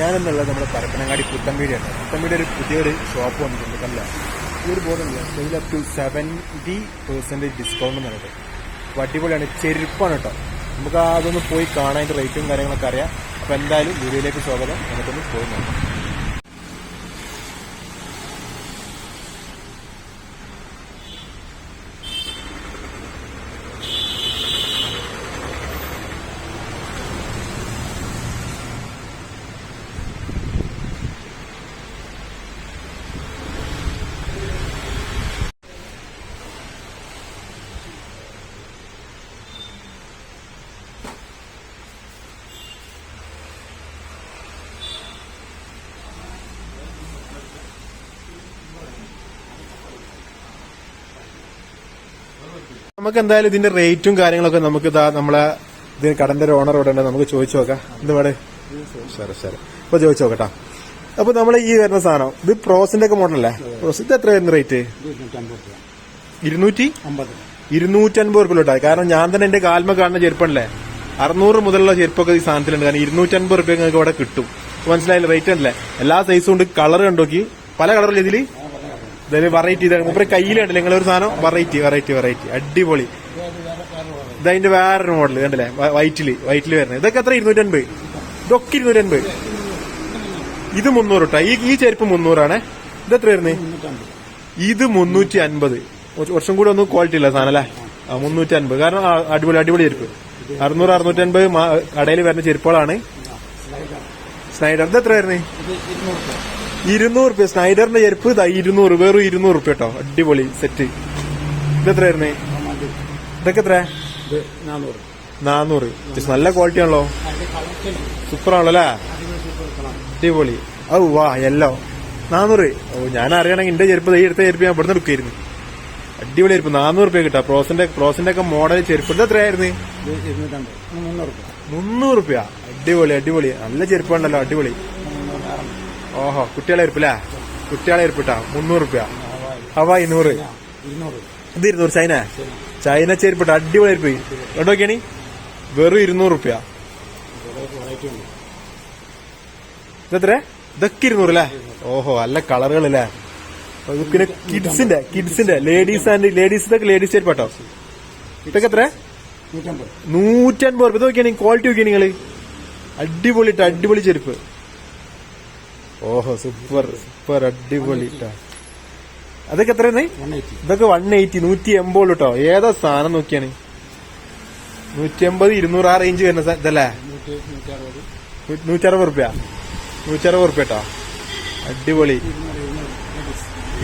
ഞാനെന്നുള്ളത് നമ്മുടെ പരപ്പനങ്ങാടി പുത്തമ്പീടിയാണ്. പുത്തമ്പീടി ഒരു പുതിയൊരു ഷോപ്പ് വന്നിട്ടുണ്ട് കല്ല ഈ ഒരു ബോർഡുണ്ട് sale up to seventy percentage discount എന്നുള്ളത് അപ്പോൾ അടിപൊളിയാണ്. ചെരുപ്പാണ് കേട്ടോ. നമുക്ക് അതൊന്ന് പോയി കാണാൻ റേറ്റും കാര്യങ്ങളൊക്കെ അറിയാം. അപ്പോൾ എന്തായാലും വീഡിയോയിലേക്ക് സ്വാഗതം. നമുക്കൊന്ന് പോയി നോക്കാം. നമുക്ക് എന്തായാലും ഇതിന്റെ റേറ്റും കാര്യങ്ങളൊക്കെ നമുക്ക് ഇതാ നമ്മളെ ഇതിന് കടന്റെ ഒരു ഓണർ ഇവിടെ നമുക്ക് ചോദിച്ചു നോക്കാം. എന്ത് വേണേ ശരി ശരി. അപ്പൊ ചോദിച്ചു നോക്കട്ടാ. അപ്പൊ നമ്മൾ ഈ വരുന്ന സാധനം ഇത് പ്രോസിന്റെ ഒക്കെ മോഡലല്ലേ പ്രോസ് ഇത് എത്ര വരുന്ന റേറ്റ് ഇരുന്നൂറ്റി ഇരുന്നൂറ്റി അൻപത് റുപ്യ കേട്ടോ കാരണം ഞാൻ തന്നെ എന്റെ കാൽമ കാണുന്ന ചെരുപ്പല്ലേ അറുന്നൂറ് മുതലുള്ള ചെരുപ്പൊക്കെ ഈ സാധനത്തിലുണ്ട്. കാരണം ഇരുന്നൂറ്റൻപത് റുപ്യ നിങ്ങൾക്ക് ഇവിടെ കിട്ടും. മനസ്സിലായില്ല? റേറ്റ് അല്ലേ എല്ലാ സൈസും ഉണ്ട്. കളർ കണ്ടോക്കി. പല കളറിൽ ഇതിൽ ഇതൊരു വെറൈറ്റി ഇതാണ്. മൂപ്പര് കയ്യിലുണ്ട് നിങ്ങൾ ഒരു സാധനം? വെറൈറ്റി വെറൈറ്റി വെറൈറ്റി അടിപൊളി. ഇതതിന്റെ വേറൊരു മോഡൽ കണ്ടല്ലേ വൈറ്റിൽ വൈറ്റിൽ വരുന്നത്. ഇതൊക്കെ എത്ര? ഇരുന്നൂറ്റൻപത്. ഇതൊക്കെ ഇരുന്നൂറ്റൻപത്. ഇത് മുന്നൂറ് കേട്ടോ ഈ ചെരുപ്പ് മുന്നൂറാണ്. ഇത് എത്ര വരുന്നത് ഇത് മുന്നൂറ്റി അൻപത് വർഷം കൂടി ഒന്നും ക്വാളിറ്റി ഇല്ല സാധനം അല്ലേ? ആ മുന്നൂറ്റി അൻപത് കാരണം അടിപൊളി അടിപൊളി ചെരുപ്പ്. അറുന്നൂറ് അറുന്നൂറ്റി അൻപത് കടയിൽ വരുന്ന ചെരുപ്പുകളാണ്. സ്നൈഡർ. ഇത് എത്ര വരുന്നത് ഇരുന്നൂറ് റുപ്യ. സ്നൈഡറിന്റെ ചെരുപ്പ് ഇതാ ഇരുന്നൂറ് വെറും ഇരുന്നൂറ് റുപ്യ കേട്ടോ അടിപൊളി സെറ്റ്. ഇതെത്രയായിരുന്നു? ഇതൊക്കെ എത്ര നാനൂറ് നല്ല ക്വാളിറ്റി ആണല്ലോ. സൂപ്പർ ആണല്ലോ അല്ലേ? അടിപൊളി. ഔ വാ എല്ലോ നാനൂറ് ഓ ഞാൻ അറിയണമെങ്കിൽ എന്റെ ചെരുപ്പ് ഈ എടുത്ത ചെരുപ്പ് ഞാൻ ഇവിടുന്ന് എടുക്കായിരുന്നു അടിപൊളി ചെരുപ്പ്. നാനൂറ് റുപ്യ കിട്ടാം. പ്രോസിന്റെ പ്രോസിന്റെ ഒക്കെ മോഡൽ ചെരുപ്പ്. ഇത് എത്രയായിരുന്നു? മുന്നൂറ് റുപ്യ. അടിപൊളി അടിപൊളി. നല്ല ചെരുപ്പുണ്ടല്ലോ അടിപൊളി. ഓഹോ കുട്ടികളെ ഇരിപ്പില്ലേ? കുട്ടികളെ ഇരിപ്പിട്ടാ. മുന്നൂറ് റുപ്യ. ഹവായി നൂറ് ഇരുന്നൂറ്. ഇത് ഇരുന്നൂറ് ചൈന? ചൈന ചെരുപ്പിട്ട അടിപൊളി ഇരിപ്പ്. കണ്ടോക്കിയാണി വെറും ഇരുന്നൂറ് റുപ്യ. ഇതെത്ര ഇതൊക്കെ ഇരുന്നൂറ് അല്ലേ? ഓഹോ അല്ല കളറുകൾ അല്ലേ? അത് പിന്നെ കിഡ്സിന്റെ കിഡ്സിന്റെ ലേഡീസ് ആൻഡ് ലേഡീസ് ഇതൊക്കെ ലേഡീസ് ചെരുപ്പ് കേട്ടോ ഇതൊക്കെ എത്ര നൂറ്റൻപത് റുപ്യ. ഇത് നോക്കിയാണ് ക്വാളിറ്റി നോക്കിയാണ് നിങ്ങൾ. അടിപൊളി ട്ടോ, അടിപൊളി ചെരുപ്പ്. ഓഹോ സൂപ്പർ സൂപ്പർ അടിപൊളി. അതൊക്കെ എത്രയാണ് എയ്റ്റി ഇതൊക്കെ വൺ എയ്റ്റി നൂറ്റി എൺപത് കേട്ടോ ഏതാ സാധനം നോക്കിയാണ്? നൂറ്റി എൺപത് ഇരുന്നൂറ് ആ റേഞ്ച് വരുന്ന ഇതല്ലേ? നൂറ്ററുപത് റുപ്യ. നൂറ്ററുപത് റുപ്യ കേട്ടോ അടിപൊളി.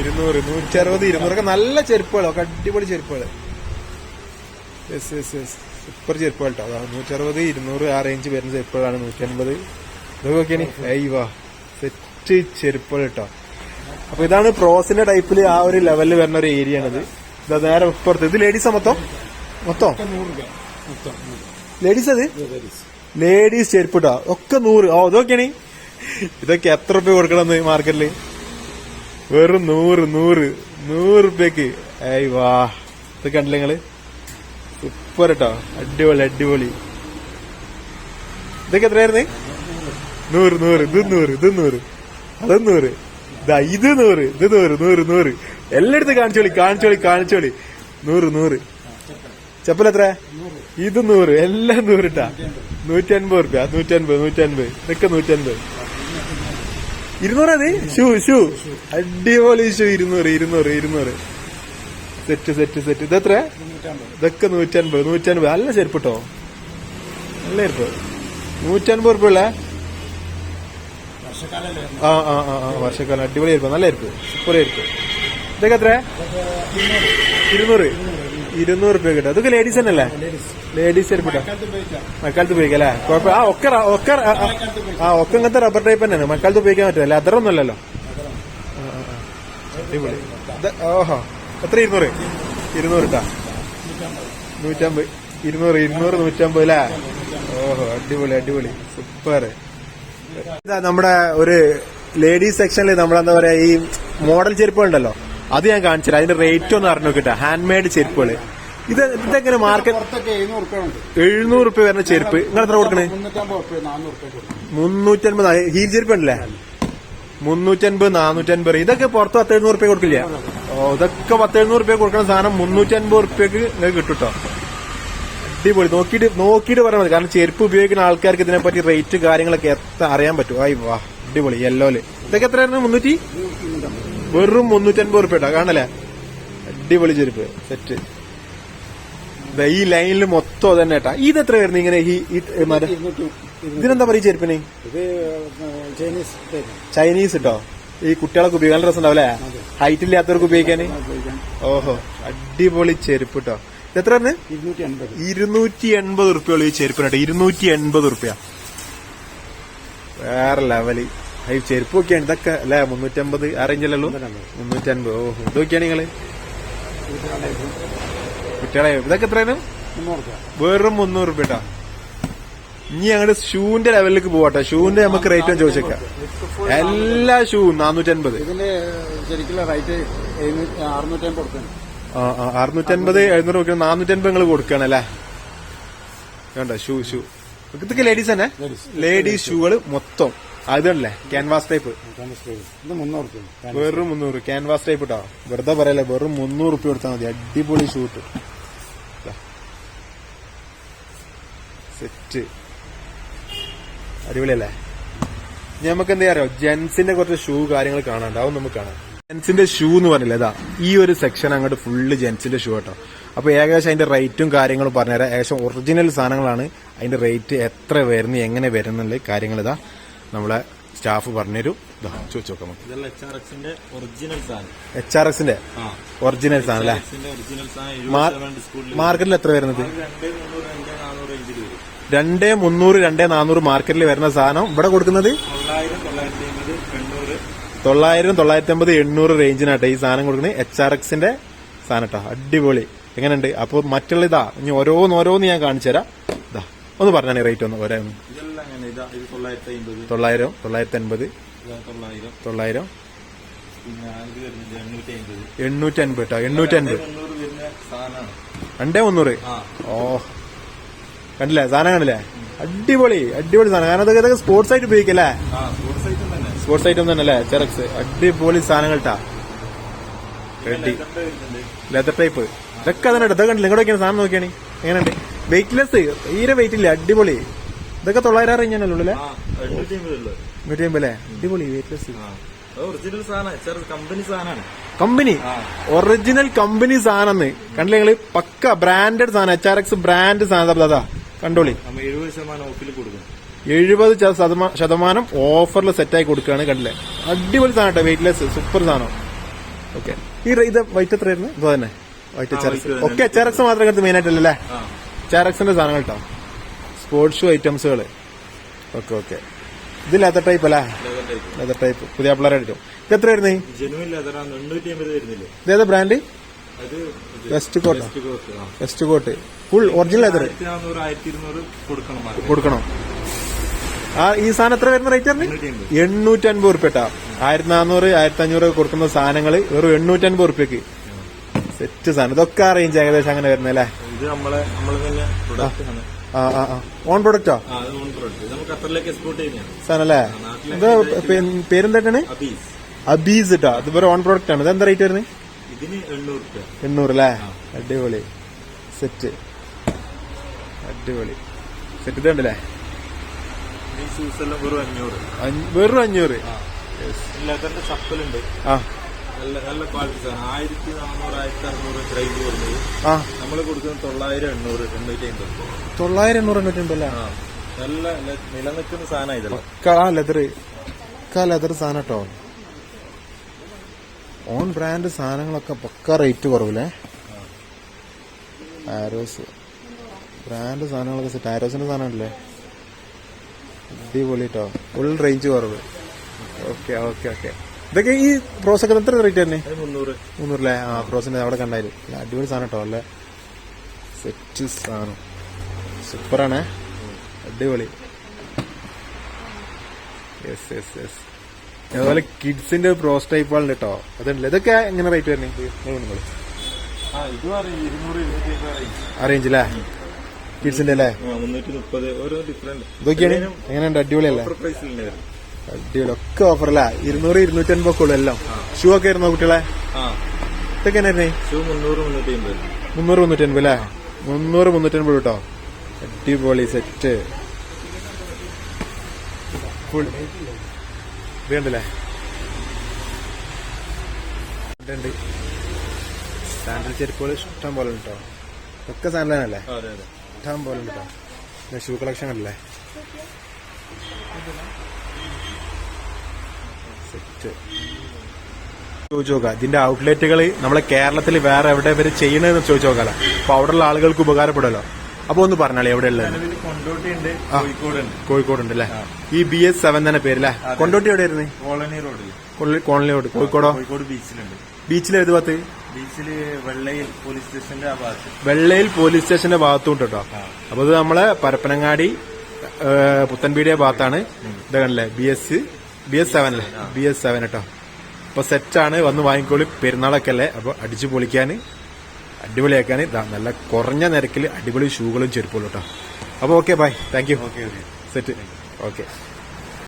ഇരുന്നൂറ് നൂറ്ററുപത് ഇരുന്നൂറൊക്കെ നല്ല ചെരുപ്പുകളൊക്കെ അടിപൊളി ചെരുപ്പുകൾ യെസ് യെസ് യെസ്. സൂപ്പർ ചെരുപ്പുകൾ കേട്ടോ അതാണ് നൂറ്ററുപത് ഇരുന്നൂറ് ആ റേഞ്ച് വരുന്ന ചെരുപ്പുകളാണ് നൂറ്റി അൻപത് ഇതൊക്കെ നോക്കിയാണ്. ഐ വാ സെറ്റ് ചെരുപ്പുകൾ കേട്ടോ. അപ്പൊ ഇതാണ് പ്രോസിന്റെ ടൈപ്പിൽ ആ ഒരു ലെവലിൽ വരുന്ന ഒരു ഏരിയ ആണിത്. ഇതാ നേരെ ഇപ്പുറത്ത്. ഇത് ലേഡീസാ മൊത്തം? മൊത്തം. ലേഡീസ് അത്? ലേഡീസ് ചെരുപ്പ് കേട്ടോ ഒക്കെ നൂറ്. ഓ ഇതൊക്കെയാണ് ഇതൊക്കെ എത്ര റുപ്യ കൊടുക്കണം മാർക്കറ്റിൽ വെറും നൂറ് നൂറ് നൂറ് റുപ്യക്ക് ഏയ് വാ. ഇത് കണ്ടില്ല നിങ്ങൾ? സൂപ്പർ കേട്ടോ അടിപൊളി അടിപൊളി. ഇതൊക്കെ എത്രയായിരുന്നു? നൂറ് നൂറ്. ഇത് നൂറ് ഇത് നൂറ്. അതും നൂറ്. ഇതാ ഇത് നൂറ്. ഇത് നൂറ് നൂറ് നൂറ്. എല്ലായിടത്തും കാണിച്ചോളി കാണിച്ചോളി കാണിച്ചോളി. നൂറ് നൂറ്. ചെപ്പൽ എത്ര ഇത് നൂറ്. എല്ലാം നൂറിട്ടാ. നൂറ്റി അൻപത് റുപ്യ. നൂറ്റി അൻപത് നൂറ്റി അൻപത് ഇതൊക്കെ നൂറ്റി അൻപത് ഇരുന്നൂറത് ഷൂ ഷൂ അടിപൊളി ഷൂ ഇരുന്നൂറ് ഇരുന്നൂറ് ഇരുന്നൂറ്. Set set set. ഇതെത്ര ഇതൊക്കെ നൂറ്റി അൻപത് നൂറ്റി അൻപത് നല്ല ചെരുപ്പ് കേട്ടോ നല്ല ചെരുപ്പ്. നൂറ്റി അൻപത് റുപ്യ ഉള്ള ആ ആ ആ ആ വർഷക്കാലം. അടിപൊളി ചെരുപ്പ് നല്ല ചെരുപ്പ് സൂപ്പർ ചെരുപ്പ് ഇതൊക്കെ എത്ര ഇരുന്നൂറ്. ഇരുന്നൂറ് റുപ്യ കിട്ടും. അതൊക്കെ ലേഡീസ് തന്നെ അല്ലേ ലേഡീസ് ലേഡീസ് മക്കാലത്ത് കേട്ടോ ഉപയോഗിക്കാം. അല്ലേ? കുഴപ്പം ആ ഒക്കെ ഒക്കെ ആ, ഒക്കെ ഇങ്ങനത്തെ റബ്ബർ ടൈപ്പ് തന്നെയാണ്. മക്കാലത്ത് ഉപയോഗിക്കാൻ പറ്റില്ല. അല്ലേ? ഒന്നും അല്ലല്ലോ. അടിപൊളി. ഓഹോ. എത്ര ഇരുന്നൂറ്? ഇരുന്നൂറ് ഇട്ടാ നൂറ്റമ്പത്. ഇരുന്നൂറ് ഇരുന്നൂറ് നൂറ്റമ്പത് അല്ലേ? ഓഹോ അടിപൊളി അടിപൊളി. സൂപ്പർ. നമ്മുടെ ഒരു ലേഡീസ് സെക്ഷനിൽ നമ്മളെന്താ പറയാ ഈ മോഡൽ ചെരുപ്പുകളുണ്ടല്ലോ? അത് ഞാൻ കാണിച്ചില്ല അതിന്റെ റേറ്റ് ഒന്ന് അറിഞ്ഞു നോക്കിട്ടെ ഹാൻഡ് മെയ്ഡ് ചെരുപ്പുകൾ ഇത് ഇതെങ്ങനെ മാർക്കറ്റ് എഴുന്നൂറ് റുപ്യ വരുന്ന ചെരുപ്പ്. നിങ്ങൾ എത്ര കൊടുക്കണേ? മുന്നൂറ്റൻപത് ഹീൽ ചെരുപ്പ് ഉണ്ടല്ലേ മുന്നൂറ്റൻപത് നാനൂറ്റൻപത് ഇതൊക്കെ പുറത്ത് പത്ത് എഴുന്നൂറ് റുപ്യ കൊടുക്കില്ല? ഓ ഇതൊക്കെ പത്ത് എഴുന്നൂറ് റുപ്യ കൊടുക്കുന്ന സാധനം മുന്നൂറ്റൻപത് റുപ്യക്ക് നിങ്ങൾക്ക് കിട്ടും കേട്ടോ അടിപൊളി. നോക്കിട്ട് നോക്കിട്ട് പറയാൻ മതി. കാരണം ചെരുപ്പ് ഉപയോഗിക്കുന്ന ആൾക്കാർക്ക് ഇതിനെപ്പറ്റി റേറ്റ് കാര്യങ്ങളൊക്കെ എത്ര അറിയാൻ പറ്റും. ആയി വാ അടിപൊളി. യെല്ലോൽ. ഇതൊക്കെ എത്രയായിരുന്നു? മുന്നൂറ്റി? വെറും മുന്നൂറ്റൻപത് റുപ്യ കേട്ടോ. കാണല്ലേ അടിപൊളി ചെരുപ്പ്. സെറ്റ്. ഈ ലൈനിൽ മൊത്തം തന്നെ കേട്ടാ. ഇത് എത്ര വരുന്നു ഇങ്ങനെ ഈ ഇതിനെന്താ പറയുക ചെരുപ്പിന്? ചൈനീസ് കേട്ടോ. ഈ കുട്ടികളൊക്കെ ഉപയോഗിക്കാൻ രസം ഉണ്ടാവില്ലേ ഹൈറ്റ് ഇല്ലാത്തവർക്ക് ഉപയോഗിക്കാൻ? ഓഹോ. അടിപൊളി ചെരുപ്പ് കേട്ടോ. എത്ര പറഞ്ഞു? ഇരുന്നൂറ്റി എൺപത് റുപ്യ ഈ ചെരുപ്പിനായിട്ട് ഇരുന്നൂറ്റി എൺപത് റുപ്യ വേറെ ലെവൽ ഈ ചെരുപ്പ് ഒക്കെയാണ് ഇതൊക്കെ അല്ലേ? മുന്നൂറ്റമ്പത് ആ റേഞ്ചിലല്ലോ മുന്നൂറ്റൻപത്. ഓഹോ ഇതൊക്കെയാണ് നിങ്ങൾ? കുട്ടികളെ ഇതൊക്കെ എത്രയാണ്? വെറും മുന്നൂറ് റുപ്യ കേട്ടോ ഇനി ഞങ്ങൾ ഷൂന്റെ ലെവലിലേക്ക് പോവാട്ടെ ഷൂന്റെ നമുക്ക് റേറ്റ് ഒന്ന് ചോദിച്ചേക്കാം. എല്ലാ ഷൂവും നാനൂറ്റൻപത്. ഇതിന്റെ ശരിക്കുള്ള റേറ്റ് അറുന്നൂറ്റമ്പത് അറുന്നൂറ്റൻപത് എഴുന്നൂറ് കൊടുക്കണം നാനൂറ്റൻപത് നിങ്ങൾ കൊടുക്കണല്ലേ വേണ്ട ഷൂ ഷൂ. ഇതൊക്കെ ലേഡീസ് തന്നെ. ലേഡീസ് ഷൂകൾ മൊത്തം. അതല്ലേ ക്യാൻവാസ് ടൈപ്പ് വെറും മുന്നൂറ് ക്യാൻവാസ് ടൈപ്പ് കേട്ടോ വെറുതെ പറയല്ലേ വെറും മുന്നൂറ് റുപ്യ കൊടുത്താൽ മതി. അടിപൊളി ഷൂട്ട് സെറ്റ് അടിപൊളിയല്ലേ? നമുക്ക് എന്താ അറിയോ? ജെൻസിന്റെ കുറച്ച് ഷൂ കാര്യങ്ങൾ കാണാണ്ട് അതൊന്നും നമുക്ക് കാണാം. ജെൻസിന്റെ ഷൂ എന്ന് പറഞ്ഞില്ല? ഇതാ ഈ ഒരു സെക്ഷൻ അങ്ങോട്ട് ഫുള്ള് ജെൻസിന്റെ ഷൂ കേട്ടോ. അപ്പൊ ഏകദേശം അതിന്റെ റേറ്റും കാര്യങ്ങളും പറഞ്ഞുതരാം. ഏകദേശം ഒറിജിനൽ സാധനങ്ങളാണ്. അതിന്റെ റേറ്റ് എത്ര വരുന്നു എങ്ങനെ വരുന്നുള്ള കാര്യങ്ങൾ ഇതാ നമ്മളെ സ്റ്റാഫ് പറഞ്ഞുതരും. ചോദിച്ചു നോക്കാം എച്ച് ആർ എക്സിന്റെ ഒറിജിനൽ സാധനം. അല്ലേ? മാർക്കറ്റിൽ എത്ര വരുന്നത്? രണ്ടേ മുന്നൂറ് രണ്ടേ നാനൂറ് മാർക്കറ്റിൽ വരുന്ന സാധനം ഇവിടെ കൊടുക്കുന്നത് തൊള്ളായിരം തൊള്ളായിരത്തി അമ്പത് എണ്ണൂറ് തൊള്ളായിരം തൊള്ളായിരത്തി അമ്പത് എണ്ണൂറ് റേഞ്ചിനാട്ടെ ഈ സാധനം കൊടുക്കുന്നത് എച്ച് ആർ എക്സിന്റെ സാധനം കേട്ടോ അടിപൊളി. എങ്ങനെയുണ്ട്? അപ്പോൾ മറ്റുള്ള ഇതാ ഇനി ഓരോന്ന് ഓരോന്ന് ഞാൻ കാണിച്ചു തരാം. ഇതാ ഒന്ന് പറഞ്ഞാണ് റേറ്റ് ഒന്ന് ഒരേ തൊള്ളായിരം തൊള്ളായിരത്തി അൻപത് തൊള്ളായിരം. എണ്ണൂറ്റി അൻപത് കേട്ടോ എണ്ണൂറ്റി അൻപത് രണ്ടേ മുന്നൂറ് ഓ. കണ്ടില്ലേ? സാധനം കണ്ടില്ലേ? അടിപൊളി അടിപൊളി സാധനം. കാരണം അതൊക്കെ സ്പോർട്സ് ആയിട്ട് ഉപയോഗിക്കല്ലേ? സ്പോർട്സ് ഐറ്റം തന്നെ അല്ലേ ചെറക്സ് അടിപൊളി സാധനങ്ങൾ റെഡി. ലെതർ ടൈപ്പ് ഇതൊക്കെ തന്നെ ഇതൊക്കെ കണ്ടില്ല? ഇങ്ങോട്ട് സാധനം നോക്കിയാണ്. എങ്ങനെയുണ്ട്? വെയിറ്റ്ലെസ് തീരെ വെയിറ്റ് ഇല്ല. അടിപൊളി. ഇതൊക്കെ തൊള്ളായിരം റേഞ്ചാണല്ലോ അല്ലേ ആ എണ്ണൂറ്റി അമ്പതുള്ളത് നൂറ്റി അമ്പത് അല്ലേ അടിപൊളി വെയിറ്റ്ലെസ് ഒറിജിനൽ സാധനം. കമ്പനി സാധനമാണ് കമ്പനി ആ. ഒറിജിനൽ കമ്പനി സാധനം കണ്ടില്ല നിങ്ങൾ? പക്ക ബ്രാൻഡഡ് സാധനം. എച്ച് ആർ എക്സ് ബ്രാൻഡ് സാധനം. അതാ കണ്ടോളി. എഴുപത് ശതമാനം ഓഫിൽ കൊടുക്കും എഴുപത് ശതമാ- ശതമാനം ഓഫറിൽ സെറ്റായി കൊടുക്കുകയാണ് കണ്ടില്ലേ? അടിപൊളി സാധനം കേട്ടോ വെയിറ്റ്ലെസ് സൂപ്പർ സാധനം. ഓക്കെ ഈ ഇത് വൈറ്റ് എത്രയായിരുന്നു ഇതോ തന്നെ. വൈറ്റ് ചെറക്സ് ഓക്കെ എക്സ് മാത്രം എടുത്ത് മെയിൻ ആയിട്ടല്ലേ? ചെറക്സിന്റെ സാധനം സാധനങ്ങൾ കേട്ടോ സ്പോർട്സ് ഷൂ ഐറ്റംസുകൾ ഓക്കെ ഓക്കെ ഇത് ലെതർ ടൈപ്പ് അല്ലേ? ലെതർ ടൈപ്പ് പുതിയ പിള്ളേർ അടിക്കും ഇത് എത്ര വരുന്നേ ഇതേതാ ബ്രാൻഡ് അത് west coat west coat full original leather കൊടുക്കണം? ആ ഈ സാധനം എത്ര വരുന്ന റേറ്റ് പറഞ്ഞു? എണ്ണൂറ്റി അൻപത് ഉറുപ്പ്യട്ടാ. ആയിരത്തി നാനൂറ് ആയിരത്തി അഞ്ഞൂറ് കൊടുക്കുന്ന സാധനങ്ങൾ വെറും എണ്ണൂറ്റി അൻപത് ഉറുപ്പ്യക്ക്. സെറ്റ് സാധനം. ഇതൊക്കെ അറേഞ്ച് റേഞ്ച് ഏകദേശം അങ്ങനെ വരുന്നല്ലേ ഓൺ പ്രൊഡക്റ്റോ പ്രൊഡക്റ്റ് ഇത് പേരെന്തായിട്ടാണ്? അബീസ്. കേട്ടോ ഇത് വേറെ ഓൺ പ്രോഡക്റ്റ് ആണ്. ഇതെന്താ റേറ്റ് വരുന്നത്? എണ്ണൂറ് അല്ലേ? അടിപൊളി. സെറ്റ്. അടിപൊളി. സെറ്റ് ഇത് ഉണ്ടല്ലേ ഈ ഷൂസ് എല്ലാം വെറും അഞ്ഞൂറ്. ലെതറിന്റെ ചപ്പലുണ്ട്. ആ. നല്ല നല്ല ക്വാളിറ്റി സാധനം. ആയിരത്തി നാനൂറ് ആയിരത്തി അറുന്നൂറ് റേഞ്ച് വരുന്നത്. ആ. നമ്മൾ കൊടുക്കുന്നത് തൊള്ളായിരം എണ്ണൂറ് എണ്ണൂറ്റി അമ്പത്. തൊള്ളായിരം എണ്ണൂറ് എണ്ണൂറ്റി നല്ല നിലനിൽക്കുന്ന സാധനം ഇതല്ല. ലെതർ പക്ക ലെതർ സാധനം കേട്ടോ ഓൺ ബ്രാൻഡ് സാധനങ്ങളൊക്കെ പക്ക റേറ്റ് കുറവില്ലേ? ആരോസ് ബ്രാൻഡ് സാധനങ്ങളൊക്കെ സെറ്റ് ആരോസിന്റെ സാധനമല്ലേ? അടിപൊളി കേട്ടോ ഫുൾ റേഞ്ച് കുറവ്. ഓക്കെ ഓക്കെ ഓക്കെ ഇതൊക്കെ ഈ പ്രോസൊക്കെ എത്ര റേറ്റ് തന്നെ? മുന്നൂറ്. മുന്നൂറല്ലേ ആ പ്രോസിന്റെ അവിടെ കണ്ടായിരുന്നു അടിപൊളി സാധനം കേട്ടോ അല്ലേ? സെറ്റ് സാധനം. സൂപ്പറാണേ അടിപൊളി. യെസ് യെസ് യെസ് അതുപോലെ കിഡ്സിന്റെ പ്രോസ് ടൈപ്പ് ആണ് കേട്ടോ അതുണ്ടല്ലോ ഇതൊക്കെ എങ്ങനെ റേറ്റ് വരുന്നത് അറേഞ്ച് അല്ലേ കിഡ്സിന്റെ അല്ലേ? ഇതൊക്കെയാണ് എങ്ങനെയുണ്ട്? അടിപൊളിയല്ലേ? ഓഫർ അടിപൊളി. ഒക്കെ ഓഫറല്ല ഇരുന്നൂറ് ഇരുന്നൂറ്റി അൻപത് ഉള്ളൂ എല്ലാം. ഷൂ ഒക്കെ ആയിരുന്നോ കുട്ടികളെ? ഇതൊക്കെ മുന്നൂറ് മുന്നൂറ്റി അൻപത് അല്ലേ? മുന്നൂറ് മുന്നൂറ്റി അൻപത് കേട്ടോ അടിപൊളി സെറ്റ് ഫുൾ വേണ്ടല്ലേ ഉണ്ട് സാൻഡൽ ചെരുപ്പുകൾ ഇഷ്ടം പോലെ കേട്ടോ ഒക്കെ സാൻഡലാണല്ലേ ഇഷ്ടം പോലെ ഉണ്ട് കേട്ടോ ഷൂ കളക്ഷൻ അല്ലേ? സെറ്റ് ചോദിച്ചു നോക്കാം. ഇതിന്റെ ഔട്ട്ലെറ്റുകൾ നമ്മളെ കേരളത്തിൽ വേറെ എവിടെ വരെ ചെയ്യണതെന്ന് ചോദിച്ചു നോക്കാലോ അപ്പൊ അവിടെയുള്ള ആളുകൾക്ക് ഉപകാരപ്പെടുമല്ലോ. അപ്പൊ ഒന്ന് പറഞ്ഞാലേ എവിടെ ഉള്ളത്? കോഴിക്കോടുണ്ട്. അല്ലേ ഈ ബി എസ് സെവൻ തന്നെ പേരല്ലേ കൊണ്ടോട്ടി എവിടെയായിരുന്നു? കോളനി റോഡ് കോളനി റോഡ് കോഴിക്കോടോ? കോഴിക്കോട് ബീച്ചിലുണ്ട്. ബീച്ചിൽ ഏത് ഭാഗത്ത്? ബീച്ചിൽ വെള്ളയിൽ പോലീസ് സ്റ്റേഷന്റെ ഭാഗത്ത്. വെള്ളയിൽ പോലീസ് സ്റ്റേഷന്റെ ഭാഗത്തും ഉണ്ട് കേട്ടോ അപ്പൊ ഇത് നമ്മളെ പരപ്പനങ്ങാടി പുത്തൻപീടിയ ഭാഗത്താണ്. ഇത് കണ്ടല്ലേ? B S B S seven അല്ലേ? ബി എസ് സെവൻ കേട്ടോ. അപ്പൊ സെറ്റാണ് വന്ന് വാങ്ങിക്കോളി. പെരുന്നാളൊക്കെ അല്ലേ അപ്പൊ അടിച്ചു പൊളിക്കാൻ അടിപൊളിയാക്കാൻ നല്ല കുറഞ്ഞ നിരക്കിൽ അടിപൊളി ഷൂകളും ചെരുപ്പുകളും കേട്ടോ. അപ്പൊ okay bye thank you set okay